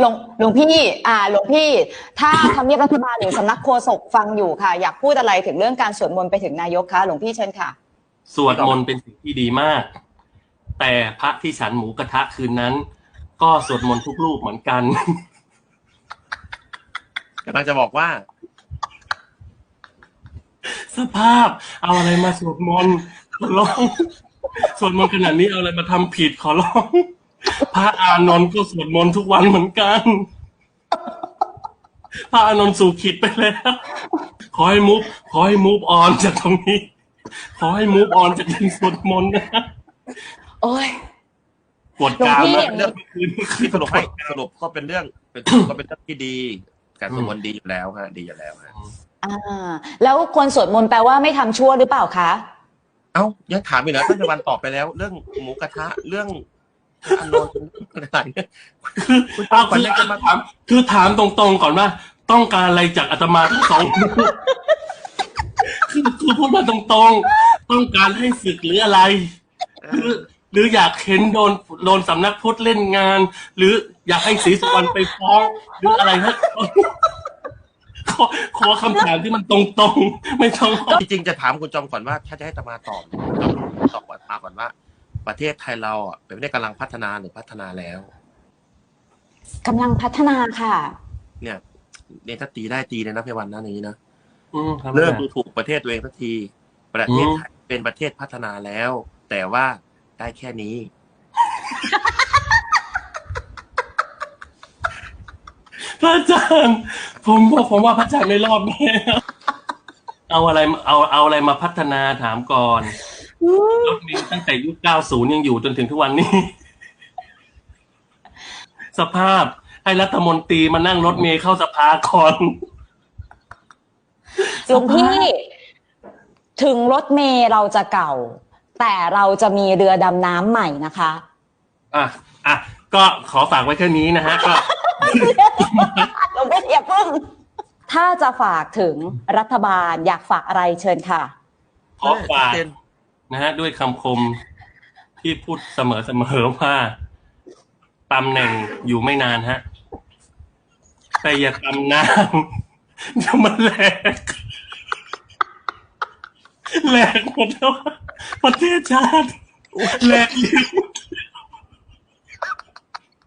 หลวงหลวงพี่ อ่า หลวงพี่ ถ้าทำเนียบรัฐบาลหรือสำนักโฆษกฟังอยู่ค่ะ อยากพูดอะไรถึงเรื่องการสวดมนต์ไปถึงนายกคะหลวงพี่เชิญค่ะ สวดมนต์เป็นสิ่งที่ดีมาก แต่พระที่ฉันหมูกระทะคืนนั้น ก็สวดมนต์ทุกรูปเหมือนกันกำลังจะบอกว่า สภาพ เอาอะไรมาสวดมนต์ขอร้องสวดมนต์ขนาดนี้เอาอะไรมาทำผิดขอร้อง พระอานนท์ก็สวดมนต์ทุกวันเหมือนกัน พระอานนท์สู่ขิดไปแล้ว ขอให้มุฟขอให้มูฟออนจากตรงนี้ ขอให้มูฟออนจากเรื่องสวดมนต์นะโอ้ยปวดกรามหลวงพี่มากเรื่องคืนที่สรุปให้สรุปก็เป็นเรื่องเป็นก็เป็นเรื่องที่ดี การสวดมนต์ดีอยู่แล้วฮะดีอยู่แล้วฮะอ่า แล้วคนสวดมนต์แปลว่าไม่ทำชั่วหรือเปล่าคะเอ้ายังถามอีกเหรอท่านตะวันตอบไปแล้ว เรื่องหมูกระทะเรื่อง อานนท์อะไรเนี่ยคือเอาคือถามคือถามตรงๆก่อนว่า ต้องการอะไรจากอาตมาทั้งสองรูปคือคือพูดมาตรงๆ ต้องการให้ศึกหรืออะไรหรือหรืออยากเห็นโดนโดนสำนักพุทธเล่นงาน หรืออยากให้ศรีสุวรรณไปฟ้องหรืออะไรนะขอขอคำถามที่มันตรงๆ ไม่ต้องจริงๆจะถามคุณจอมก่อนว่า ถ้าจะให้ตะมาตอบเนี่ยคุณจอมตอบมาก่อนว่า ประเทศไทยเราอะเป็นประเทศกำลังพัฒนาหรือพัฒนาแล้วกำลังพัฒนาค่ะ เนี่ยเนี่ยถ้าตีได้ตีเลยนะพี่วันนะอย่างนี้นะอืมครับเริ่มดูถูกประเทศตัวเองสักที ประเทศไทยเป็นประเทศพัฒนาแล้ว แต่ว่าได้แค่นี้ พระอาจารย์ผมบอกผมว่าพระอาจารย์ไม่รอดแน่เอาอะไรเอาเอาอะไรมาพัฒนาถามก่อน รถเมล์ตั้งแต่ยุค 90 ยังอยู่จนถึงทุกวันนี้ สภาพให้รัฐมนตรีมานั่งรถเมล์เข้าสภาก่อนหลวงพี่ถึงรถเมล์เราจะเก่า แต่เราจะมีเรือดำน้ำใหม่นะคะ อะอะก็ขอฝากไว้แค่นี้นะฮะ ก็หลวงพี่อย่าเพิ่งถ้าจะฝากถึงรัฐบาลอยากฝากอะไรเชิญค่ะ ขอฝาก นะฮะด้วยคำคมที่พูดเสมอเสมอๆว่าตำแหน่งอยู่ไม่นานฮะ แต่อย่าตำนานเดี๋ยวมันแหลกแหลกหมดแล้วประเทศชาติแหลกเลี้ยว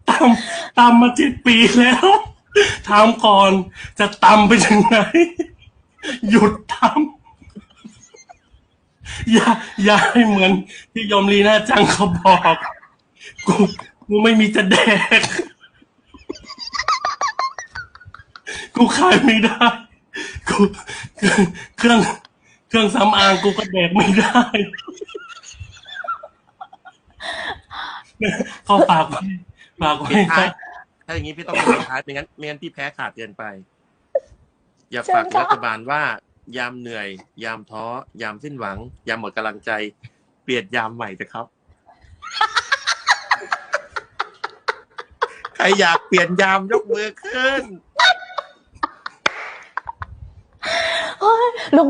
ตำตำมาเจ็ดปีแล้วถามก่อนจะตำไปถึงไหนหยุดตำ อย่าอย่าให้เหมือนที่ยมลีน่าจังเขาบอกกูกูไม่มีจะแดก กูขายไม่ได้ กูเครื่องเครื่องสำอางกูก็แดกไม่ได้เขาฝากไว้ฝากไว้ปิดคท้ารัยบถ้าอย่างนี้พี่ต้องปิดท้ายไม่งั้นไม่งั้นพี่แพ้ขาดเกินไป อยากฝากเชิญค่ะรัฐบาลว่า ยามเหนื่อย ยามท้อ ยามสิ้นหวัง ยามหมดกำลังใจ เปลี่ยนยามใหม่เถอะครับ ใครอยากเปลี่ยนยามยกมือขึ้นหลวง